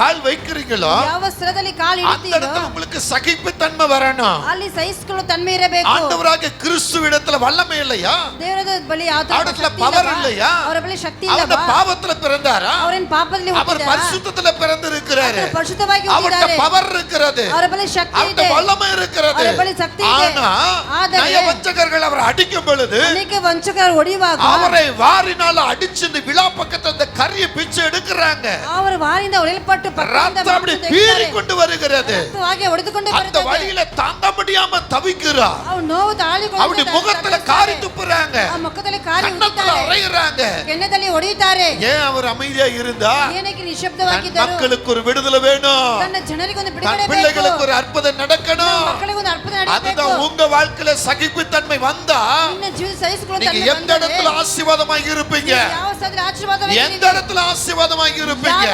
கால் வைக்கிறீங்களோ ಯಾವ ಸ್ಥಳದಲ್ಲಿ ಕಾಲು அந்த ಇಡ್ತೀರೋ இடத்துல உங்களுக்கு ತನ್ಮ ವರಣ ಅಲ್ಲಿ ಸಹಿಸಿಕೊಳ್ಳೋ ತನ್ಮೆ ಇರಬೇಕು. ಆಂಡವರಾಗಿ ಕ್ರಿಸ್ತುವಿಡத்துல வல்லமை இல்லையா தேவரது பலி ஆத்துல பவர் இல்லையா அவர பலி சக்தி இல்லையா அவர் பாவத்துல பிறந்தாரா அவரின் பாபத்திலே அவர் பரிசுத்தத்துல பிறந்து இருக்கிறாரு பரிசுத்தமாகி இருக்கிறாரு அவர் பவர் இருக்கிறது அவர பலி சக்தி அவர வல்லமை இருக்கிறது அவர பலி சக்தி ஆனா நய வஞ்சகர்கள் அவர் அடிக்கும் பொழுது அன்னைக்கு வஞ்சகர் ஒடிவாக அவரை வாரினால அடிச்சு இந்த விழா பக்கத்துல அந்த கரிய பிச்சு எடுக்கறாங்க அவர் வாரிந்த உடல் பட்டு பக்கம் அப்படி பீறி கொண்டு வருகிறது ஆகிய ஒடுத்து கொண்டு வருகிறது வழியில தாங்க முடியாம தவிக்கிறா அவன் நோவு தாளி அவனுடைய முகத்துல காரி துப்புறாங்க. முகத்துல காரி கண்ணத்துல என்ன கண்ணத்துல ஒடித்தாரு? ஏன் அவர் அமைதியா இருந்தா? எனக்கு நிசப்தவாக்கி தரும். மக்களுக்கு ஒரு விடுதலை வேணும். தன் ஜனருக்கு ஒரு விடுதலை பிள்ளைகளுக்கு ஒரு அற்புதம் நடக்கணும். மக்களுக்கு ஒரு அற்புதம் நடக்கணும். அதுதான் உங்க வாழ்க்கையில சகிப்பு தன்மை வந்தா நீங்க எந்த இடத்துல ஆசீர்வாதமாக இருப்பீங்க? எந்த இடத்துல ஆசீர்வாதமாக இருப்பீங்க?